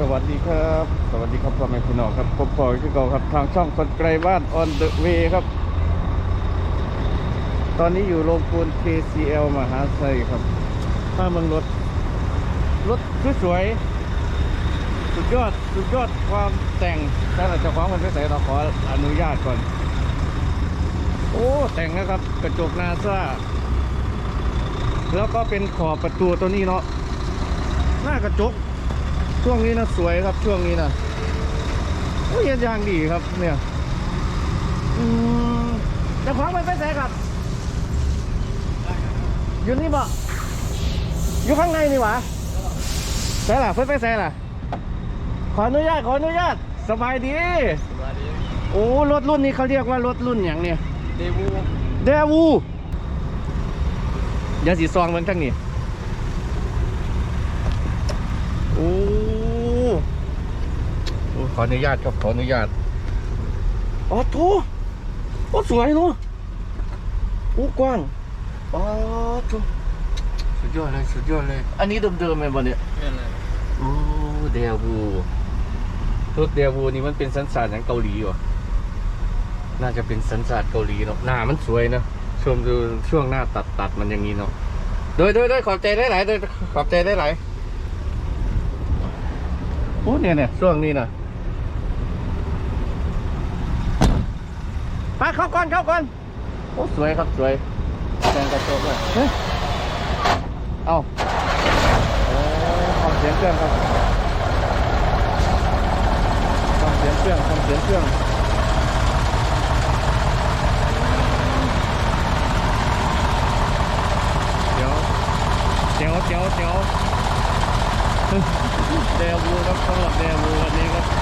สวัสดีครับ สวัสดีครับพ่อแม่พี่น้องครับผมพลอยคือเก่าครับ ทางช่องคนไกลบ้าน on the way ครับ ตอนนี้อยู่โรงปูน KCL มหาไซครับ ถ้าเมืองรถ รถสวย สุดยอด สุดยอดความแต่งถ้าเราจะคว้ามันไปใส่เราขออนุญาตก่อน โอ้ แต่งนะครับ กระจกนาซาแล้วก็เป็นขอบประตูตัวนี้เนาะ หน้ากระจก ช่วงนี้นะสวยครับช่วงนี้นะโอ้ยยางดีครับ เนี่ยอืมจะคว้ามันไปใส่ครับอยู่นี่บ่อยู่ข้างในนี่หวะใส่ล่ะเพื่อนไปใส่ล่ะ ขออนุญาตขออนุญาตสบายดีสวัสดี โอ้รถรุ่นนี้เขาเรียกว่ารถรุ่นอย่างเนี่ยเดวูเดวูอยาสีซองมันทั้งนี้โอ้โอ้ ขออนุญาตครับขออนุญาตอ๋อโถโอ้สวยเนาะโอ้กว้างอ๋อโถสุดยอดเลยสุดยอดเลย อันนี้เดิมๆไหมบ่เนี่ยนี่เลยโอ้เดวูรถเดวูนี่มันเป็นสัญชาติอย่างเกาหลีวะน่าจะเป็นสัญชาติเกาหลีเนาะหน้ามันสวยนะชมดูช่วงหน้าตัดตัดมันอย่างนี้เนาะโดยโดยโดยขอบใจได้หลายโดยขอบใจได้หลายโอ้เนี่ยเนี่ยช่วงนี้นะไป เข้าก่อนเข้าก่อนโอ้สวยครับสวยแดงกระจกเลยเฮ้ยเอาโอ้ฟังเสียงเครื่องครับฟังเสียงเครื่องฟังเสียงเครื่องเดี๋ยวเดี๋ยวเดี๋ยวเดี๋ยวเดวูครับสำหรับเดวูวันนี้ครับ